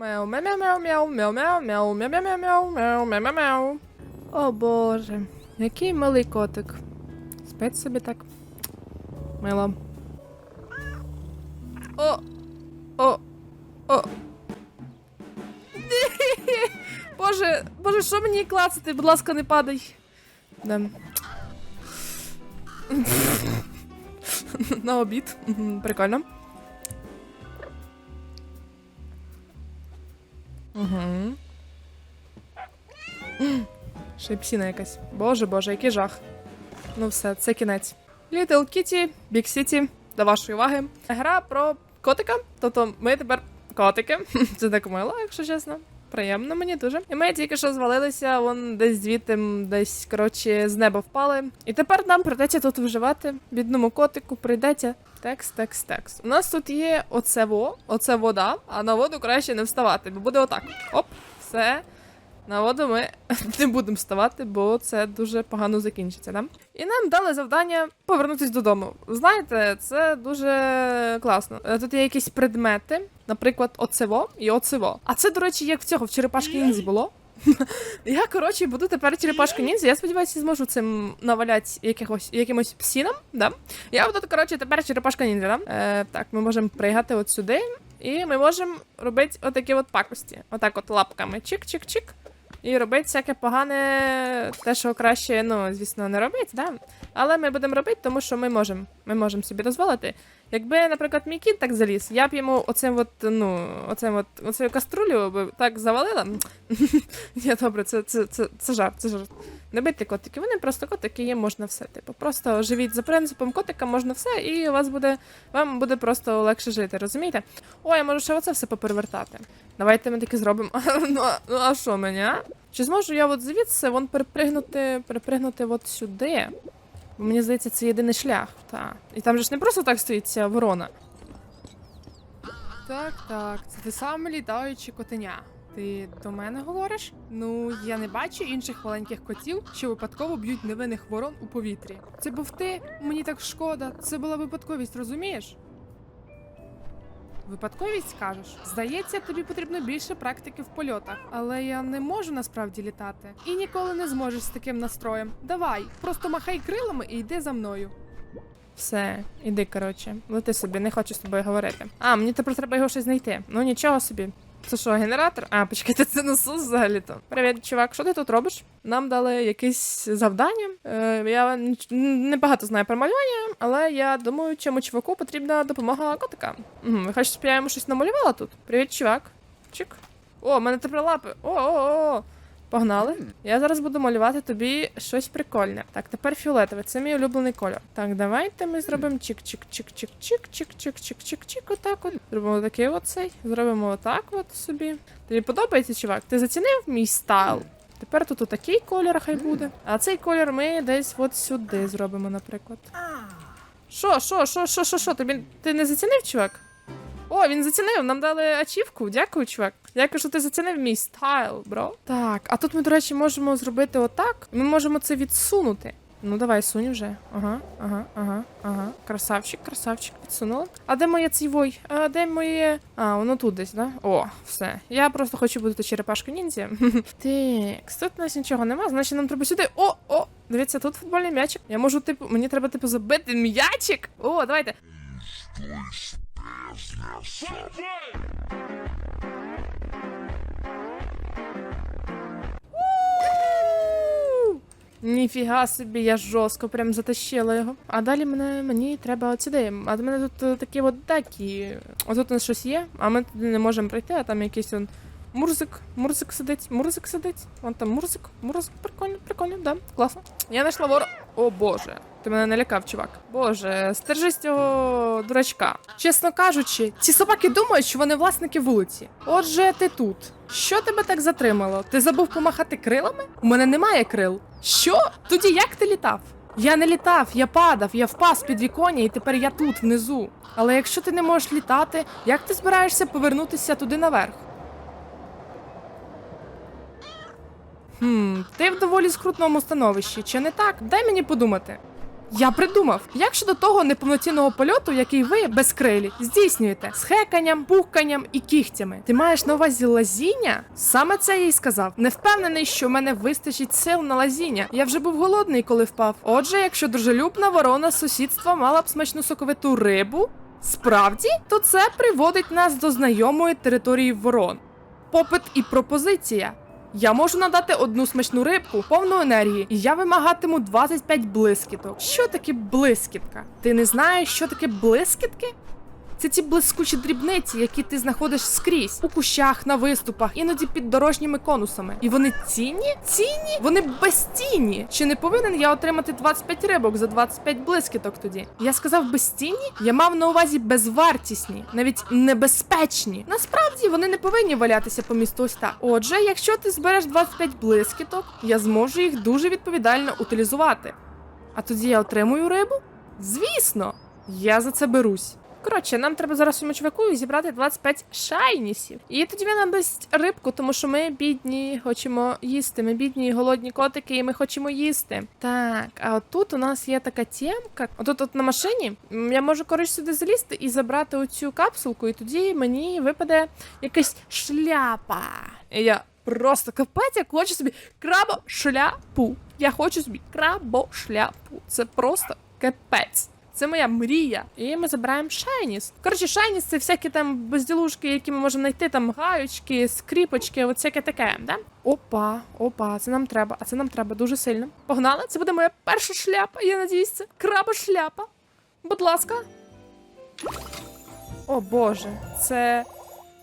Мяу, мяу, мяу, мяу, мяу, мяу, мяу, мяу, мяу, мяу, мяу, мяу, мяу, мяу. О боже, який милий котик. Спить собі так. Мило. О! О! О! Боже, боже, що мені клацати? Будь ласка, не падай. Да. На обід. Прикольно. Угу. Ще псіна якась. Боже, боже, який жах. Ну все, це кінець. Little Kitty, Big City, до вашої уваги. Гра про котика. Тобто ми тепер котики. Це так мило, якщо чесно. Приємно мені дуже. І ми тільки що звалилися, вон десь звідти, десь, коротше, з неба впали. І тепер нам прийдеться тут виживати. Бідному котику прийдеться. Текст, текст, текст. У нас тут є оце во, оце вода, а на воду краще не вставати, бо буде отак. Оп, все. На воду ми не будемо вставати, бо це дуже погано закінчиться, да? І нам дали завдання повернутися додому. Знаєте, це дуже класно. Е, Тут є якісь предмети, наприклад, оцево і оцево. А це, до речі, як в цього в черепашки ніндзі було. Я, коротше, буду тепер черепашка ніндзя. Я сподіваюся, зможу цим наваляти якихось, якимось псінам. Да? Я буду, коротше, тепер черепашка ніндзя. Да? Е, так, ми можемо пригати от сюди. І ми можемо робити отакі от пакості. Отак от лапками. Чик-чик-чик. І робити всяке погане, те, що краще, ну, звісно, не робити, да? Але ми будемо робити, тому що ми можемо. Ми можемо собі дозволити. Якби, наприклад, мій кіт так заліз, я б йому оцим от, ну, оцим от, оцею каструлю би так завалила. Ні, добре, це, це, це, це жарт, це жарт. Не бийте котики, вони просто котики, їм можна все. Типу, просто живіть за принципом котика, можна все, і у вас буде, вам буде просто легше жити, розумієте? О, я можу ще оце все поперевертати. Давайте ми таки зробимо. ну, а- ну а що мені, а? Чи зможу я от звідси вон перепригнути, перепригнути от сюди? Бо мені здається, це єдиний шлях. Та. І там же ж не просто так стоїть ця ворона. Так, так, це ти саме літаючі котеня. Ти до мене говориш? Ну, я не бачу інших маленьких котів, що випадково б'ють невинних ворон у повітрі. Це був ти, мені так шкода. Це була випадковість, розумієш? Випадковість кажеш? Здається, тобі потрібно більше практики в польотах, але я не можу насправді літати. І ніколи не зможеш з таким настроєм. Давай, просто махай крилами і йди за мною. Все, іди, коротше, лети собі, не хочу з тобою говорити. А, мені тепер треба його щось знайти. Ну нічого собі. Це що, генератор? А, почекайте, це насос взагалі-то. Привіт, чувак, що ти тут робиш? Нам дали якесь завдання. Е, я не багато знаю про малювання, але я думаю, чому чуваку потрібна допомога котика. Угу, ви хочете, я йому щось намалювала тут? Привіт, чувак. Чик. О, мене тепер лапи. О, о, о. Погнали. Я зараз буду малювати тобі щось прикольне. Так, тепер фіолетове. Це мій улюблений кольор. Так, давайте ми зробимо чик-чик-чик-чик-чик-чик-чик-чик-чик. Отак от. Зробимо такий от цей. Зробимо отак от собі. Тобі подобається, чувак? Ти зацінив мій стайл? Тепер тут отакий колір хай буде. А цей колір ми десь от сюди зробимо, наприклад. Що, що, що, що, що, що? Тобі ти не зацінив, чувак? О, він зацінив, нам дали ачівку. Дякую, чувак. Дякую, що ти зацінив мій стайл, бро. Так, а тут ми, до речі, можемо зробити отак. Ми можемо це відсунути. Ну, давай, сунь вже. Ага, ага, ага, ага. Красавчик, красавчик, підсунула. А де моє цівой? А де моє. А, воно тут десь, да? О, все. Я просто хочу бути черепашкою ніндзя. Так, тут у нас нічого нема, значить нам треба сюди. О, о! Дивіться, тут футбольний м'ячик. Я можу, типу, мені треба, типу, забити м'ячик. О, давайте. Ніфіга собі, я жорстко прям затащила його. А далі мене мені треба сюди. А до мене тут е, такі от декі. Отут у нас щось є, а ми туди не можемо пройти, а там якийсь он. Мурзик, Мурзик сидить, Мурзик сидить. Вон там Мурзик, Мурзик, прикольно, прикольно, да, класно. Я знайшла вор. О боже, ти мене налякав, чувак. Боже, стержись цього дурачка. Чесно кажучи, ці собаки думають, що вони власники вулиці. Отже, ти тут. Що тебе так затримало? Ти забув помахати крилами? У мене немає крил. Що? Тоді як ти літав? Я не літав, я падав, я впав з підвіконня, і тепер я тут, внизу. Але якщо ти не можеш літати, як ти збираєшся повернутися туди наверх? Хм, ти в доволі скрутному становищі, чи не так? Дай мені подумати. Я придумав, як щодо того неповноцінного польоту, який ви без крилі здійснюєте з хеканням, пухканням і кігтями. Ти маєш на увазі лазіння? Саме це я й сказав. Не впевнений, що в мене вистачить сил на лазіння. Я вже був голодний, коли впав. Отже, якщо дружелюбна ворона з сусідства мала б смачну соковиту рибу, справді, то це приводить нас до знайомої території ворон. Попит і пропозиція. Я можу надати одну смачну рибку, повну енергії, і я вимагатиму 25 блискіток. Що таке блискітка? Ти не знаєш, що таке блискітки? Це ті блискучі дрібниці, які ти знаходиш скрізь у кущах, на виступах, іноді під дорожніми конусами. І вони цінні? Цінні? Вони безцінні. Чи не повинен я отримати 25 рибок за 25 блискіток тоді? Я сказав безцінні? Я мав на увазі безвартісні, навіть небезпечні. Насправді вони не повинні валятися по місту ось так. Отже, якщо ти збереш 25 блискіток, я зможу їх дуже відповідально утилізувати. А тоді я отримую рибу? Звісно, я за це берусь. Коротше, нам треба зараз у мочовику зібрати 25 шайнісів. І тоді він нам дасть рибку, тому що ми бідні, хочемо їсти. Ми бідні і голодні котики, і ми хочемо їсти. Так, а от тут у нас є така тємка. Отут от на машині я можу коротше сюди залізти і забрати оцю капсулку, і тоді мені випаде якась шляпа. І я просто капець, як хочу собі крабо-шляпу. Я хочу собі крабо-шляпу. Це просто капець. Це моя мрія. І ми забираємо шайніс. Коротше, шайніс це всякі там безділушки, які ми можемо знайти, там гаючки, скріпочки, от всяке таке, да? Опа, опа, це нам треба, а це нам треба дуже сильно. Погнали, це буде моя перша шляпа, я надіюсь, це краба шляпа. Будь ласка. О боже, це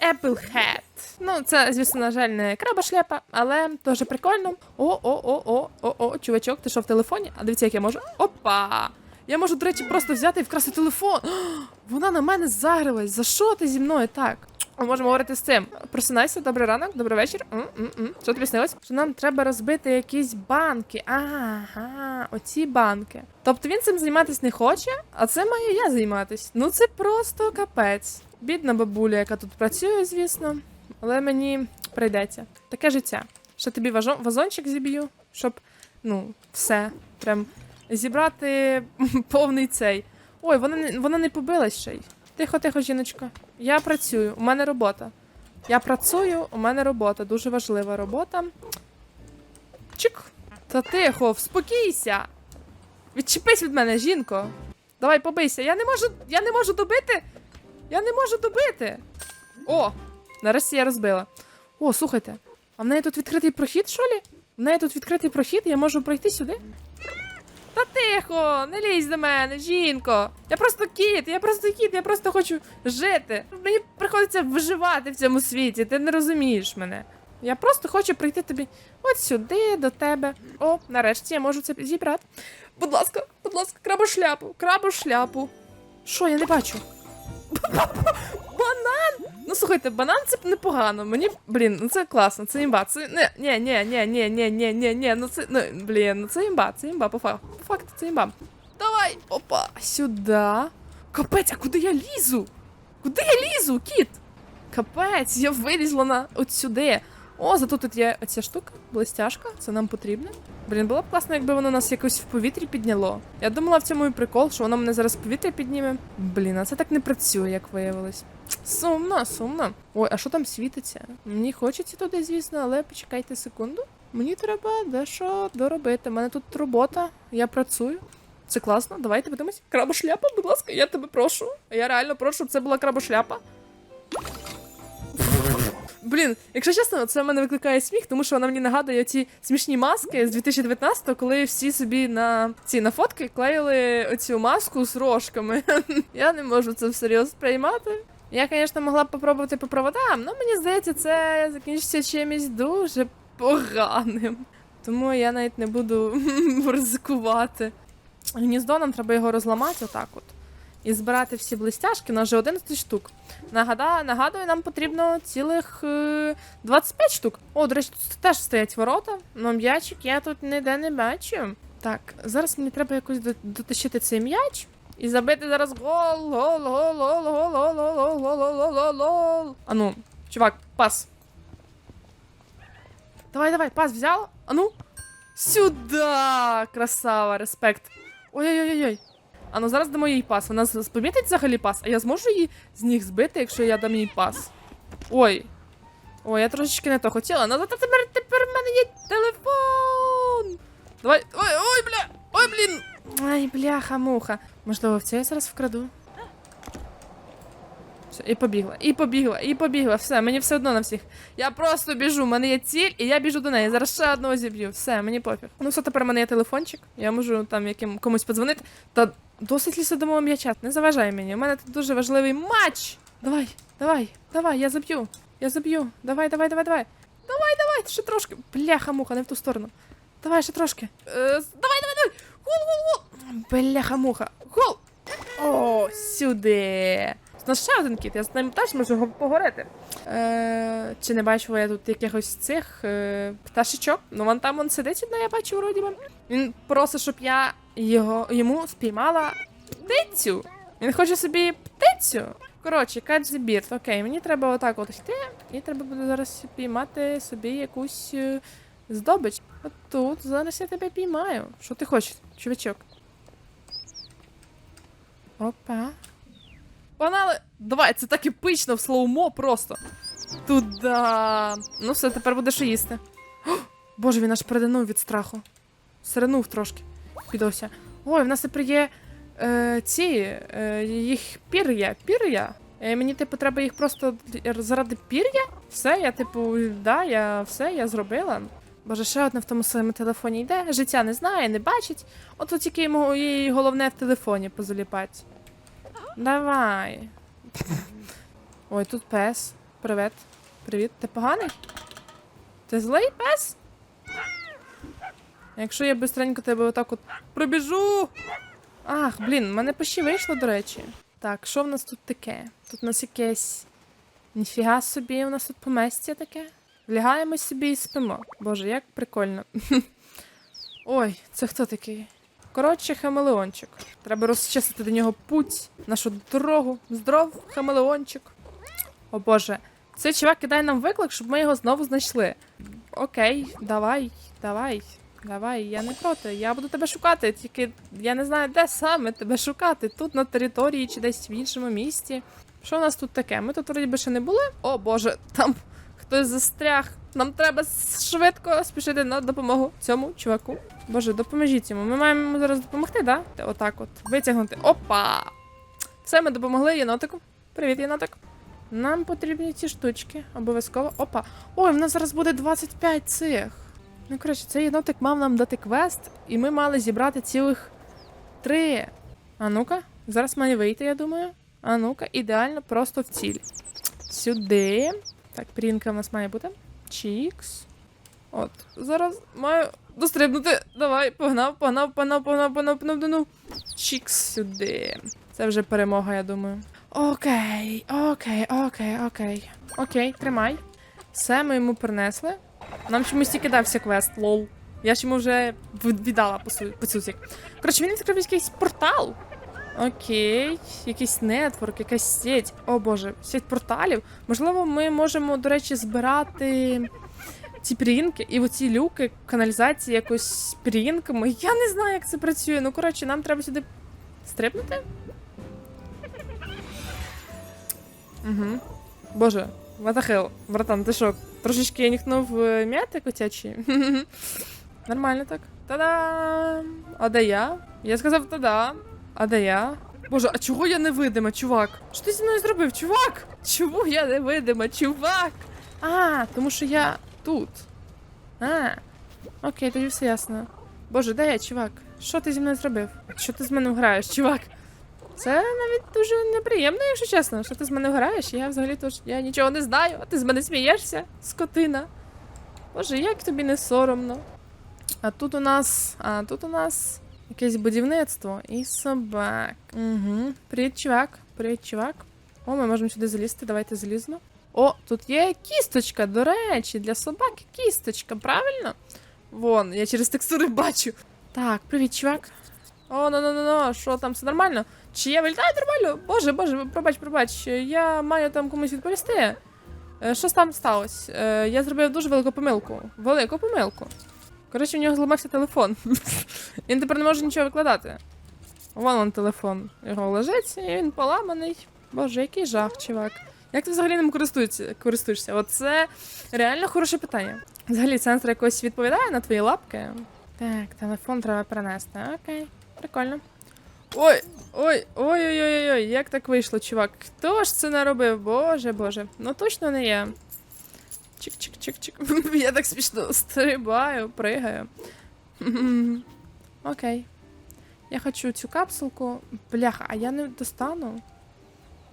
Apple Hat. Ну, це, звісно, на жаль, не краба шляпа, але дуже прикольно. О, о, о, о, о, о, чувачок, ти що в телефоні? А дивіться, як я можу. Опа! Я можу, до речі, просто взяти і вкрасти телефон. Вона на мене загрилась. За що ти зі мною так? Ми можемо говорити з цим. Просинайся, добрий ранок, добрий вечір. М-м-м. Що тобі снилось? Що нам треба розбити якісь банки. Ага, оці банки. Тобто він цим займатися не хоче, а це маю я займатися. Ну це просто капець. Бідна бабуля, яка тут працює, звісно, але мені прийдеться. Таке життя. Що тобі вазончик зіб'ю, щоб, ну, все, прям зібрати повний цей. Ой, вона не, вона не побилась ще й. Тихо, тихо, жіночка. Я працюю, у мене робота. Я працюю, у мене робота. Дуже важлива робота. Чик. Та тихо, вспокійся. Відчепись від мене, жінко. Давай побийся. Я не можу. Я не можу добити. Я не можу добити. О! Нарешті я розбила. О, слухайте. А в неї тут відкритий прохід, що лі? В неї тут відкритий прохід, я можу пройти сюди? Та тихо, не лізь до мене, жінко. Я просто кіт, я просто кіт, я просто хочу жити. Мені приходиться виживати в цьому світі, ти не розумієш мене. Я просто хочу прийти тобі от сюди, до тебе. О, нарешті я можу це зібрати. Будь ласка, будь ласка, крабу шляпу, крабу шляпу. Що, я не бачу. Банан! Ну слухайте, банан це непогано. Мені, блін, ну це класно, це імба. Це не, ні, ні, ні, ні, ні, ні, ні, ну це, ну, блін, ну це імба, це імба, по факту. По факту це імба. Давай, опа, сюди. Капець, а куди я лізу? Куди я лізу, кіт? Капець, я вилізла на от сюди. О, зато тут є оця штука, блистяшка, це нам потрібно. Блін, було б класно, якби воно нас якось в повітрі підняло. Я думала в цьому і прикол, що воно мене зараз в повітря підніме. Блін, а це так не працює, як виявилось. Сумно, сумно. Ой, а що там світиться? Мені хочеться туди, звісно, але почекайте секунду. Мені треба дещо доробити. У мене тут робота, я працюю. Це класно, давайте подивимось. Крабошляпа, будь ласка, я тебе прошу. Я реально прошу, щоб це була крабошляпа. Блін, якщо чесно, це в мене викликає сміх, тому що вона мені нагадує ці смішні маски з 2019-го, коли всі собі на ці на фотки клеїли оцю маску з рожками. Я не можу це всерйоз сприймати. Я, звісно, могла б попробувати по проводам, але мені здається, це закінчиться чимось дуже поганим. Тому я навіть не буду ризикувати. Гніздо нам треба його розламати отак от. І збирати всі блистяшки, у нас вже 11 штук. Нагадаю, нагадую, нам потрібно цілих е, 25 штук. О, до речі, тут теж стоять ворота. Ну, м'ячик я тут ніде не бачу. Так, зараз мені треба якось дотащити цей м'яч. І забити зараз гол, гол, гол, гол, гол, гол, гол, гол, гол, гол, гол, гол. Ану, чувак, пас. Давай, давай, пас взяв. Ану. Сюда! Красава, респект. Ой-ой-ой-ой. А ну зараз дамо їй пас. Вона з- помітить взагалі пас, а я зможу її з них збити, якщо я дам їй пас. Ой. Ой, я трошечки не то хотіла, але тепер, тепер в мене є телефон. Давай. Ой, ой, бля! Ой, блін! Ай, бляха, муха. Можливо, в це я зараз вкраду. Все, і побігла, і побігла, і побігла. Все, мені все одно на всіх. Я просто біжу, в мене є ціль, і я біжу до неї. Зараз ще одного зіб'ю. Все, мені пофіг. Ну все, тепер в мене є телефончик. Я можу там яким комусь подзвонити. Та досить ли садомого м'яча? Не заважай мені. У мене тут дуже важливий матч. Давай, давай, давай, я заб'ю. Я заб'ю. Давай, давай, давай, давай. Давай, давай, ще трошки. Бляха, муха, не в ту сторону. Давай, ще трошки. Е, давай, давай, давай. Гол, гол, гол. Бляха, муха. Гол. О, сюди. У нас ще один кіт, я з ним теж можу го- поговорити. Е, чи не бачила я тут якихось цих е, пташечок? Ну, вон там он сидить одна, я бачу, вроді би. Він просить, щоб я його, йому спіймала птицю. Він хоче собі птицю. Коротше, catch the bird. Окей, мені треба отак от йти, і треба буде зараз піймати собі якусь е, здобич. От тут зараз я тебе піймаю. Що ти хочеш, чувачок? Опа. Погнали! Давай, це так епично в слоумо просто. Туда. Ну все, тепер буде що їсти. О, Боже, він аж перединув від страху. Сиренув трошки. Підовся. Ой, в нас тепер є е, ці е, їх пір'я. Пір'я. Е, мені, типу, треба їх просто заради пір'я. Все, я, типу, да, я все, я зробила. Боже, ще одне в тому своєму телефоні йде. Життя не знає, не бачить. От тільки йому їй головне в телефоні позаліпати. Давай. Ой, тут пес. Привет. Привіт. Ти поганий? Ти злий пес? Якщо я бистренько тебе отак от пробіжу. Ах, блін, мене почти вийшло, до речі. Так, що в нас тут таке? Тут у нас якесь. Ніфіга собі, у нас тут поместя таке. Лягаємо собі і спимо. Боже, як прикольно. Ой, це хто такий? Коротше, хамелеончик. Треба розчистити до нього путь, нашу дорогу. Здров, хамелеончик. О боже, цей чувак кидає нам виклик, щоб ми його знову знайшли. Окей, давай, давай, давай, я не проти. Я буду тебе шукати, тільки я не знаю, де саме тебе шукати. Тут на території чи десь в іншому місті. Що у нас тут таке? Ми тут вроді би ще не були. О боже, там хтось застряг. Нам треба швидко спішити на допомогу цьому чуваку. Боже, допоможіть йому. Ми маємо йому зараз допомогти, да? Отак от. Витягнути. Опа! Все, ми допомогли єнотику. Привіт, єнотик. Нам потрібні ці штучки. Обов'язково. Опа. Ой, в нас зараз буде 25 цих. Ну, коротше, цей єнотик мав нам дати квест, і ми мали зібрати цілих три. А ну-ка, зараз має вийти, я думаю. А ну-ка, ідеально, просто в ціль. Сюди. Так, прінка в нас має бути. Чікс. От, зараз маю дострибнути. Давай, погнав, погнав, погнав, погнав, погнав, погнав, погнав. Чікс сюди. Це вже перемога, я думаю. Окей, окей, окей, окей. Окей, тримай. Все, ми йому принесли. Нам чомусь тільки дався квест, лол. Я ж йому вже віддала по, по суті. Коротше, він відкрив якийсь портал. Окей, якийсь нетворк, якась сеть. О боже, сеть порталів. Можливо, ми можемо, до речі, збирати ці пір'їнки і оці люки, каналізації якось пір'їнками. Я не знаю, як це працює. Ну, коротше, нам треба сюди стрибнути. Угу. Боже, hell, братан, ти що, трошечки я нюхнув е, м'яти котячі? Нормально так. Та-дам! А де я? Я сказав та-дам. А де я? Боже, а чого я невидима, чувак? Що ти зі мною зробив, чувак? Чому я невидима, чувак? А, тому що я тут. А, окей, тоді все ясно. Боже, де я, чувак? Що ти зі мною зробив? Що ти з мене граєш, чувак? Це навіть дуже неприємно, якщо чесно. Що ти з мене граєш? Я взагалі то я нічого не знаю, а ти з мене смієшся, скотина. Боже, як тобі не соромно. А тут у нас. А тут у нас якесь будівництво і собак. Угу. Привіт, чувак. Привіт, чувак. О, ми можемо сюди залізти. Давайте залізно. О, тут є кісточка, до речі, для собаки кісточка, правильно? Вон, я через текстури бачу. Так, привіт, чувак. О, ну ну ну ну що там, все нормально? Чи я вилітаю нормально? Боже, боже, пробач, пробач. Я маю там комусь відповісти. Е, Що там сталося? Е, Я зробив дуже велику помилку. Велику помилку. Коротше, у нього зламався телефон. Він тепер не може нічого викладати. Вон он телефон його лежить, і він поламаний. Боже, який жах, чувак. Як ти взагалі ним користуєшся? Оце реально хороше питання. Взагалі, центр якось відповідає на твої лапки. Так, телефон треба перенести. Окей, прикольно. Ой, ой, ой, ой, ой, ой, як так вийшло, чувак? Хто ж це наробив? Боже, боже. Ну точно не я. Чик-чик-чик-чик. Я так смішно стрибаю, пригаю. Окей. Я хочу цю капсулку. Бляха, а я не достану.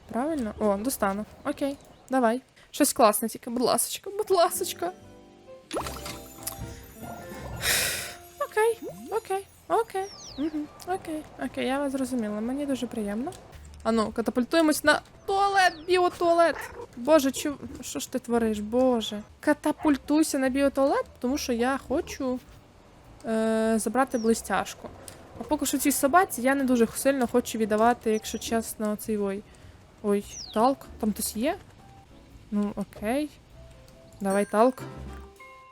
Правильно? О, достану. Окей, давай. Щось класне тільки, будь ласочка, будь ласочка. Окей, окей, окей. Угу, окей, окей, я вас зрозуміла. Мені дуже приємно. Ану, катапультуємось на туалет, біотуалет. Боже, чу... що ж ти твориш, боже. Катапультуйся на біотуалет, тому що я хочу е- забрати блистяшку. А поки що цій собаці я не дуже сильно хочу віддавати, якщо чесно, цей ой. Ой, талк, там хтось є? Ну, окей. Давай талк.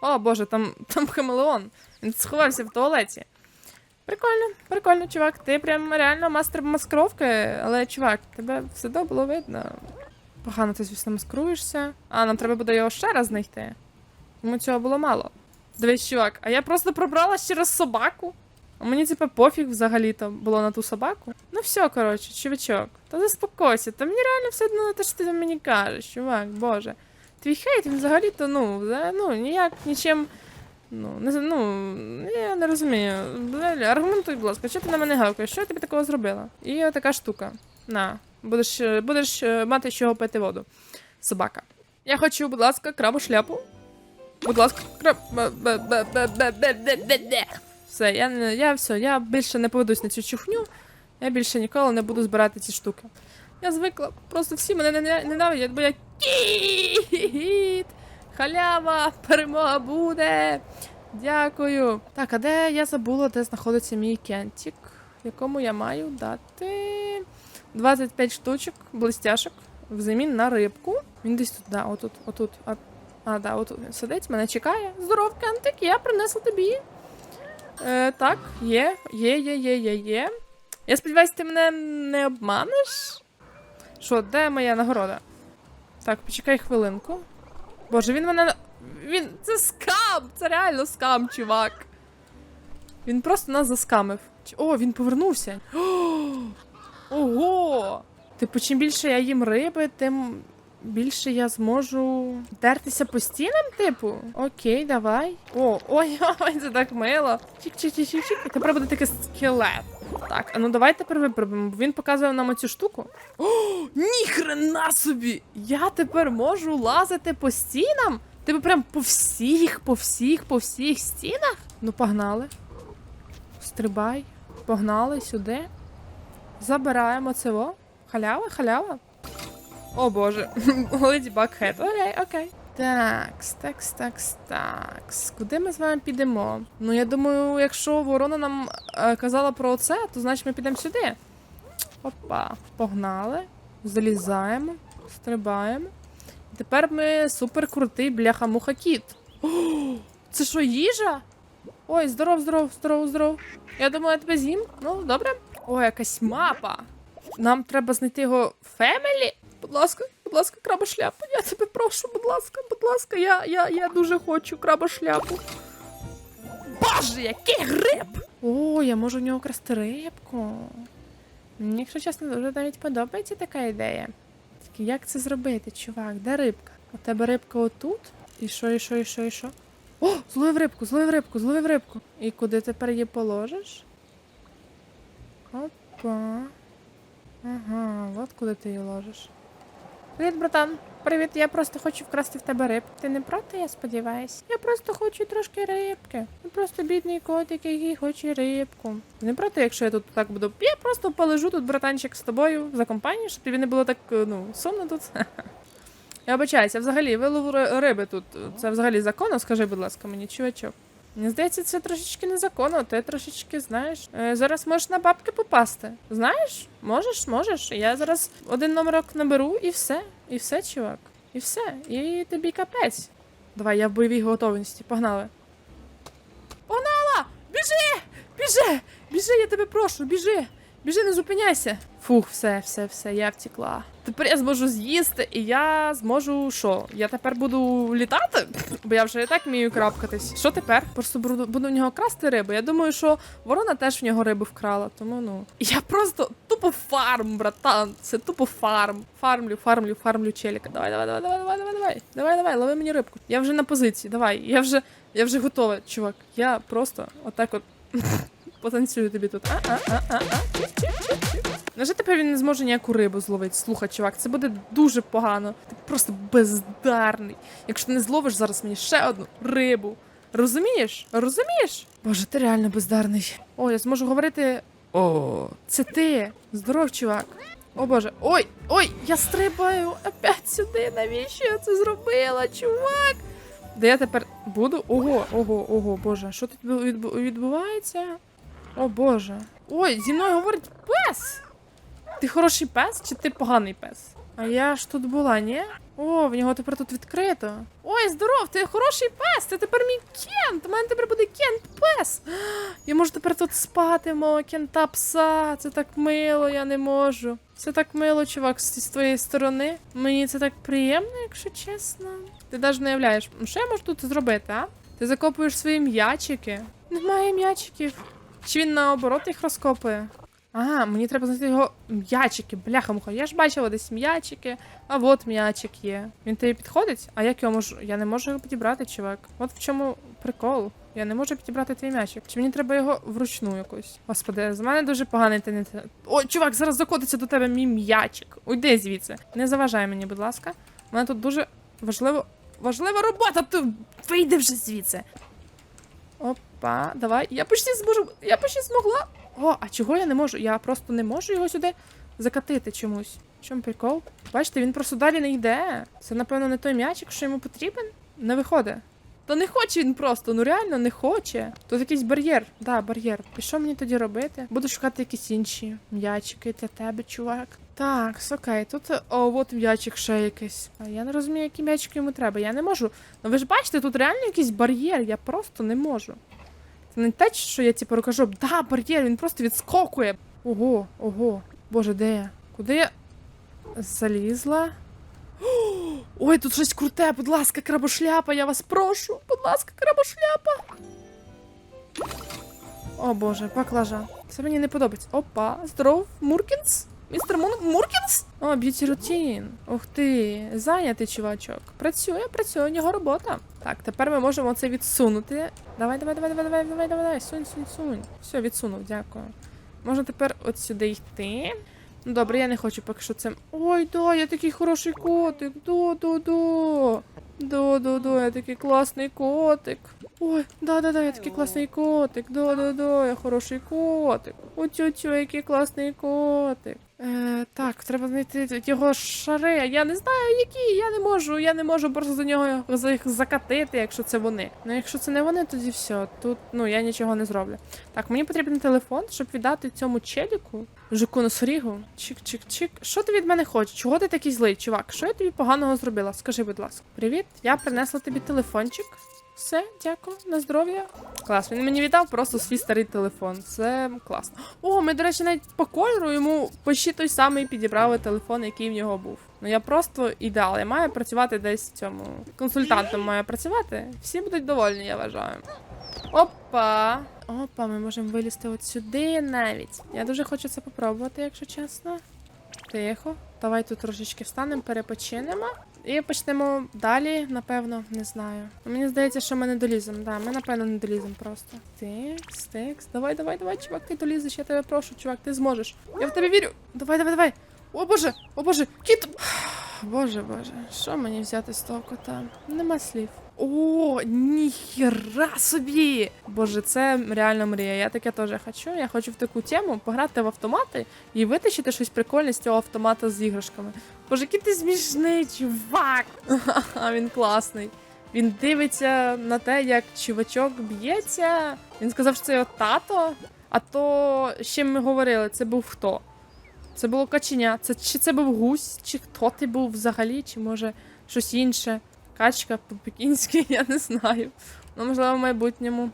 О, боже, там, там хамелеон. Він сховався в туалеті. Прикольно, прикольно, чувак. Ти прям реально мастер маскировки, але, чувак, тебе все одно було видно. Погано ти, звісно, маскруєшся. А, нам треба буде його ще раз знайти. Йому цього було мало. Дивись, чувак, а я просто пробрала через собаку. А мені типа пофіг взагалі-то було на ту собаку. Ну все, коротше, чувачок, та заспокойся, та мені реально все одно на те, що ти мені кажеш, чувак, боже. Твій хейт, він взагалі-то, ну, ну, ніяк нічим. Ну, не ну, я не розумію. Блелі, аргументуй, будь ласка, що ти на мене гавкаєш? Що я тобі такого зробила? І така штука. На, будеш будеш е, мати з чого пити воду. Собака. Я хочу, будь ласка, крабу шляпу. Будь ласка, краб. Все, я я все, я більше не поведусь на цю чухню. Я більше ніколи не буду збирати ці штуки. Я звикла, просто всі мене ненавидять, бо я кіт. Халява, перемога буде. Дякую. Так, а де я забула, де знаходиться мій кентик, якому я маю дати 25 штучок блистяшок взамін на рибку. Він десь тут, да, отут, отут. А, а да, отут він сидить, мене чекає. Здоров, кентик, я принесла тобі. Е, так, є, є, є, є, є, є. Я сподіваюся, ти мене не обманеш? Що, де моя нагорода? Так, почекай хвилинку. Боже, він мене. Він. Це скам! Це реально скам, чувак. Він просто нас заскамив. О, він повернувся. Ого! Типу, чим більше я їм риби, тим більше я зможу дертися по стінам, типу. Окей, давай. О, ой, ой, це так мило. Чик-чик-чик-чик. І тепер буде такий скелет. Так, а ну давай тепер випробуємо. бо Він показує нам оцю штуку. О, ніхрена собі! Я тепер можу лазити по стінам? Типу прям по всіх, по всіх, по всіх стінах? Ну, погнали. Стрибай. Погнали сюди. Забираємо цього. Халява, халява. О боже, Леді Бакхед. Окей, окей. Такс, такс, такс, такс. Куди ми з вами підемо? Ну, я думаю, якщо ворона нам е, казала про це, то значить ми підемо сюди. Опа, погнали. Залізаємо, стрибаємо. Тепер ми супер крутий бляха-муха кіт. О, це що, їжа? Ой, здоров, здоров, здоров, здоров. Я думаю, я тебе з'їм. Ну, добре. О, якась мапа. Нам треба знайти його фемелі. Будь ласка, будь ласка, краба шляпу. Я тебе прошу, будь ласка, будь ласка, я, я, я дуже хочу краба шляпу. Боже, який гриб! О, я можу в нього красти рибку. Мені, якщо чесно, дуже навіть подобається така ідея. Тільки як це зробити, чувак? Де рибка? У тебе рибка отут? І що, і що, і що, і що? О, зловив рибку, зловив рибку, зловив рибку. І куди тепер її положиш? Опа. Ага, от куди ти її ложиш. Привіт, братан. Привіт, я просто хочу вкрасти в тебе рибку. Ти не проти, я сподіваюся. Я просто хочу трошки рибки. Я просто бідний котик, який хоче рибку. Не проти, якщо я тут так буду. Я просто полежу тут, братанчик, з тобою за компанію, щоб тобі не було так, е, ну, сумно тут. Я обичаюся, взагалі, вилов риби тут. Це взагалі законно, скажи, будь ласка, мені, чувачок. Мені здається, це трошечки незаконно. Ти трошечки знаєш. Е, зараз можеш на бабки попасти. Знаєш? Можеш, можеш. Я зараз один номерок наберу і все. І все, чувак. І все. І тобі капець. Давай, я в бойовій готовності. Погнали. Погнала! Біжи! Біжи! Біжи, я тебе прошу, біжи! Біжи, не зупиняйся. Фух, все, все, все, я втекла. Тепер я зможу з'їсти, і я зможу що? Я тепер буду літати? Бо я вже і так вмію крапкатись. Що тепер? Просто буду, буду в нього красти рибу. Я думаю, що ворона теж в нього рибу вкрала, тому ну. Я просто тупо фарм, братан. Це тупо фарм. Фармлю, фармлю, фармлю челіка. Давай, давай, давай, давай, давай, давай, давай. Давай, давай, лови мені рибку. Я вже на позиції. Давай. Я вже, я вже готова, чувак. Я просто отак от потанцюю тобі тут. А, Невже тепер він не зможе ніяку рибу зловити? Слухай, чувак, це буде дуже погано. Ти просто бездарний. Якщо ти не зловиш зараз мені ще одну рибу. Розумієш? Розумієш? Боже, ти реально бездарний. О, я зможу говорити. О, це ти. Здоров, чувак. О боже. Ой, ой, я стрибаю опять сюди. Навіщо я це зробила, чувак? Де я тепер буду? Ого, ого, ого, боже, що тут відбу- відбувається? О боже. Ой, зі мною говорить пес! Ти хороший пес чи ти поганий пес? А я ж тут була, ні? О, в нього тепер тут відкрито. Ой, здоров, ти хороший пес, ти тепер мій кент. У мене тепер буде кент пес. Я можу тепер тут спати, мого кента пса. Це так мило, я не можу. Це так мило, чувак, з, твоєї сторони. Мені це так приємно, якщо чесно. Ти навіть не уявляєш, що я можу тут зробити, а? Ти закопуєш свої м'ячики. Немає м'ячиків. Чи він наоборот їх розкопує? Ага, мені треба знайти його м'ячики. Бляха муха. Я ж бачила десь м'ячики, а от м'ячик є. Він тобі підходить? А як його можу? Я не можу його підібрати, чувак. От в чому прикол. Я не можу підібрати твій м'ячик. Чи мені треба його вручну якось? Господи, з мене дуже поганий інтернет. О, чувак, зараз закотиться до тебе мій м'ячик. Уйди звідси. Не заважай мені, будь ласка. У мене тут дуже важливо. Важлива робота. Ти вийди вже звідси. Опа, давай. Я почти зможу. Я почти змогла. О, а чого я не можу? Я просто не можу його сюди закатити чомусь. Чому прикол? Бачите, він просто далі не йде. Це, напевно, не той м'ячик, що йому потрібен. Не виходить. Та не хоче він просто, ну реально не хоче. Тут якийсь бар'єр. Да, бар'єр. І що мені тоді робити? Буду шукати якісь інші м'ячики для тебе, чувак. Так, окей, тут о, от м'ячик ще якийсь. А я не розумію, які м'ячики йому треба. Я не можу. Ну ви ж бачите, тут реально якийсь бар'єр, я просто не можу. Це не те, що я типу кажу, да, бар'єр, він просто відскокує. Ого, ого. Боже, де я? Куди я залізла? Ой, тут щось круте, будь ласка, крабошляпа, я вас прошу. Будь ласка, крабошляпа. О боже, баклажан. Це мені не подобається. Опа, здоров, Муркінс? Містер Мун... Муркінс? О, б'юті рутін. Ух ти, зайнятий чувачок. Працює, працює, у нього робота. Так, тепер ми можемо це відсунути. Давай, давай, давай, давай, давай, давай, давай. Сунь, сунь, сунь. Все, відсунув, дякую. Можна тепер от сюди йти. Ну добре, я не хочу поки що це. Ой, да, я такий хороший котик. До-до-до. До-до-до, я такий класний котик. Ой, да-да-да, я такий класний котик. До-до-до, я хороший котик. Отю-тю, який класний котик. Е, так, треба знайти його шари. Я не знаю, які. Я не можу. Я не можу просто за нього за їх закатити, якщо це вони. Ну, якщо це не вони, тоді все. Тут ну я нічого не зроблю. Так, мені потрібен телефон, щоб віддати цьому челіку. Жуку Носорігу. Чик-чик-чик. Що ти від мене хочеш? Чого ти такий злий, чувак? Що я тобі поганого зробила? Скажи, будь ласка. Привіт, я принесла тобі телефончик. Все, дякую, на здоров'я. Клас, він мені віддав просто свій старий телефон. Це класно. О, ми, до речі, навіть по кольору йому почти той самий підібрали телефон, який в нього був. Ну я просто ідеал. Я маю працювати десь в цьому. Консультантом маю працювати. Всі будуть довольні, я вважаю. Опа. Опа, ми можемо вилізти от сюди навіть. Я дуже хочу це попробувати, якщо чесно. Тихо. Давай тут трошечки встанемо, перепочинемо. І почнемо далі, напевно, не знаю. Мені здається, що ми не доліземо. Да, ми, напевно, не доліземо просто. Тикс, тикс. Давай, давай, давай, чувак, ти долізеш, я тебе прошу, чувак, ти зможеш. Я в тебе вірю. Давай, давай, давай. О боже, о боже, кіт. Боже, боже, що мені взяти з того кота? Нема слів. О, ніхера собі! Боже, це реально мрія. Я таке теж хочу. Я хочу в таку тему пограти в автомати і витащити щось прикольне з цього автомата з іграшками. Боже, який ти смішний, чувак! Він класний. Він дивиться на те, як чувачок б'ється. Він сказав, що це його тато. А то з чим ми говорили, це був хто? Це було каченя. Це чи це був гусь, чи хто ти був взагалі, чи може щось інше. Качка по-пекінськи, я не знаю. Ну, можливо, в майбутньому.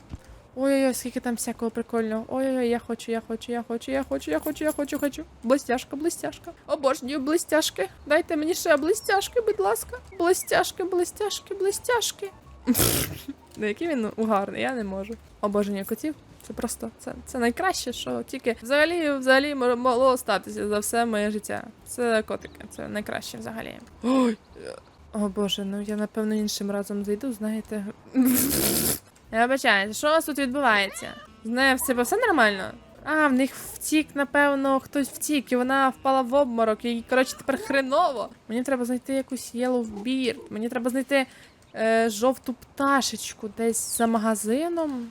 Ой-ой-ой, скільки там всякого прикольного. Ой-ой-ой, я хочу, я хочу, я хочу, я хочу, я хочу, я хочу, хочу. Блестяшка, блестяшка. Обожнюю блестяшки. Дайте мені ще блестяшки, будь ласка. Блестяшки, блестяшки, блестяшки. Ну, який він угарний, я не можу. Обожнюю котів. Це просто це, це найкраще, що тільки взагалі, взагалі могло статися за все моє життя. Це котики, це найкраще взагалі. Ой. О боже, ну я напевно іншим разом зайду, знаєте. Я вибачаюся, що у вас тут відбувається? З нею все, все нормально? А, в них втік, напевно, хтось втік, і вона впала в обморок, і коротше тепер хреново. Мені треба знайти якусь Yellow Beard, мені треба знайти е, жовту пташечку десь за магазином.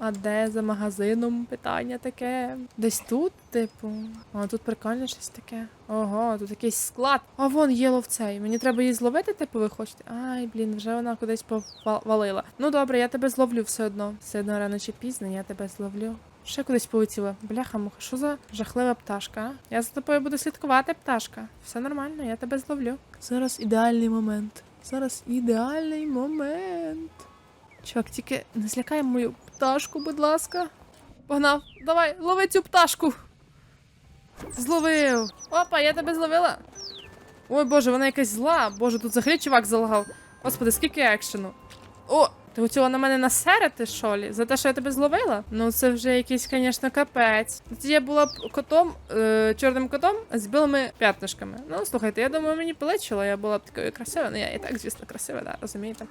А де за магазином питання таке? Десь тут, типу. О, тут прикольно щось таке. Ого, тут якийсь склад. А вон є ловцей. Мені треба її зловити, типу, ви хочете? Ай, блін, вже вона кудись повалила. Ну добре, я тебе зловлю все одно. Все одно рано чи пізно, я тебе зловлю. Ще кудись полетіла. Бляха муха, що за жахлива пташка? а? Я за тобою буду слідкувати, пташка. Все нормально, я тебе зловлю. Зараз ідеальний момент. Зараз ідеальний момент. Чувак, тільки не злякай мою пташку, будь ласка. Погнав, давай, лови цю пташку. Зловив. Опа, я тебе зловила. Ой, боже, вона якась зла. Боже, тут взагалі чувак залагав. Господи, скільки екшену. О, ти хотіла на мене насерити, що лі? За те, що я тебе зловила? Ну, це вже якийсь, звісно, капець. Тоді я була б котом, е, чорним котом з білими п'ятнишками. Ну, слухайте, я думаю, мені полечило, я була б такою красивою. Ну, я і так, звісно, красива, да, розумієте.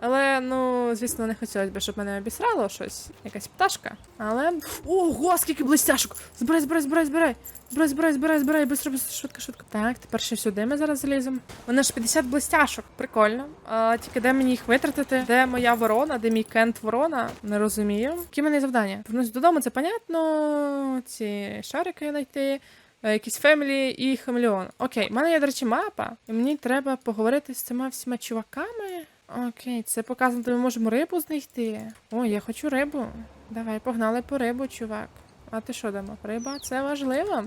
Але, ну, звісно, не хотілося б, щоб мене обісрало щось, якась пташка. Але. Ого, скільки блистяшок! Збирай, збирай, збирай, збирай! Збирай, збирай, збирай, збирай, быстро, быстро, швидко, швидко. Так, тепер ще сюди ми зараз заліземо. У мене ж 50 блистяшок. Прикольно. А тільки де мені їх витратити? Де моя ворона, де мій кент ворона? Не розумію. Які мене завдання? Повернусь додому, це понятно. Ці шарики знайти. е, Якісь фемілі і хамелеон. Окей, в мене є, до речі, мапа, і мені треба поговорити з цими всіма чуваками. Окей, це показано, де ми можемо рибу знайти. О, я хочу рибу. Давай, погнали по рибу, чувак. А ти що дамо? Риба, це важливо.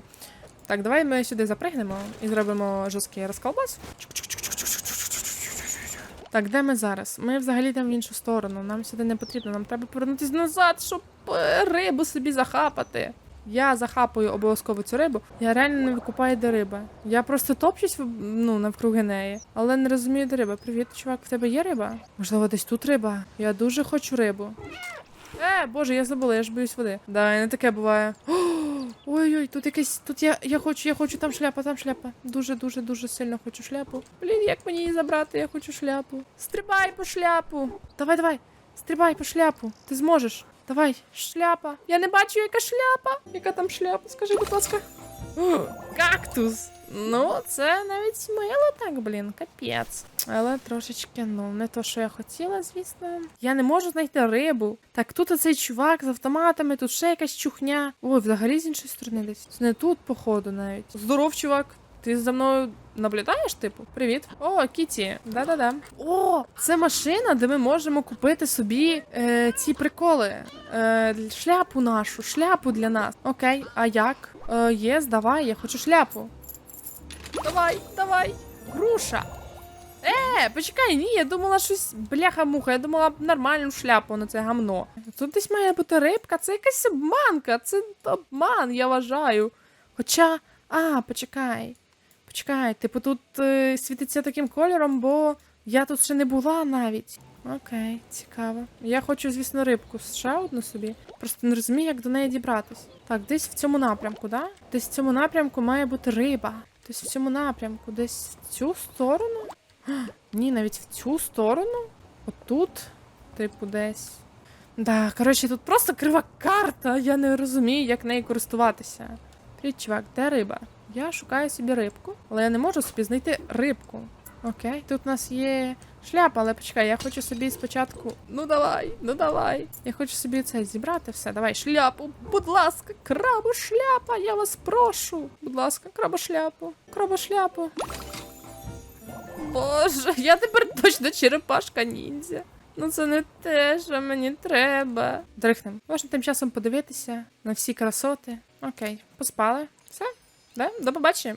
Так, давай ми сюди запригнемо і зробимо жорсткий розколбас. Так, де ми зараз? Ми взагалі йдемо в іншу сторону. Нам сюди не потрібно. Нам треба повернутися назад, щоб е, рибу собі захапати. Я захапаю обов'язково цю рибу. Я реально не викупаю, де риба. Я просто топчусь ну, навкруги неї, але не розумію, де риба. Привіт, чувак, в тебе є риба? Можливо, десь тут риба. Я дуже хочу рибу. Е, боже, я забула, я ж боюсь води. Да, не таке буває. Ой-ой, тут якесь. Тут я, я хочу, я хочу, там шляпа, там шляпа. Дуже, дуже, дуже сильно хочу шляпу. Блін, як мені її забрати? Я хочу шляпу. Стрибай по шляпу. Давай, давай. Стрибай по шляпу. Ти зможеш. Давай, шляпа. Я не бачу, яка шляпа. Яка там шляпа? Скажи, будь ласка. О, Кактус. Ну, це навіть мило так, блін, капець. Але трошечки, ну, не то, що я хотіла, звісно. Я не можу знайти рибу. Так, тут оцей чувак з автоматами, тут ще якась чухня. Ой, взагалі з іншої сторони десь. Це не тут, походу, навіть. Здоров, чувак. Ти за мною наблюдаєш, типу? Привіт. О, Кіті. Да-да-да. О, це машина, де ми можемо купити собі е, ці приколи. Е, шляпу нашу, шляпу для нас. Окей, а як? Е, єс, давай, я хочу шляпу. Давай, давай. Груша. Е, почекай, ні, я думала щось бляха-муха, я думала нормальну шляпу на це гамно. Тут десь має бути рибка, це якась обманка, це обман, я вважаю. Хоча, а, почекай. Почекай, типу тут е, світиться таким кольором, бо я тут ще не була навіть. Окей, цікаво. Я хочу, звісно, рибку ще одну собі. Просто не розумію, як до неї дібратись. Так, десь в цьому напрямку, да? Десь в цьому напрямку має бути риба. Десь в цьому напрямку, десь в цю сторону. Ні, навіть в цю сторону. Отут, типу, десь. Да, коротше, тут просто крива карта. Я не розумію, як нею користуватися. Привіт, чувак, де риба? Я шукаю собі рибку, але я не можу собі знайти рибку. Окей, тут у нас є шляпа, але почекай, я хочу собі спочатку. Ну давай, ну давай. Я хочу собі це зібрати все. Давай, шляпу, будь ласка, крабу шляпа, я вас прошу. Будь ласка, крабу шляпу, крабу шляпу. Боже, я тепер точно черепашка ніндзя. Ну це не те, що мені треба. Дрихнем. Можна тим часом подивитися на всі красоти. Окей, поспали. Все, да? До побачення.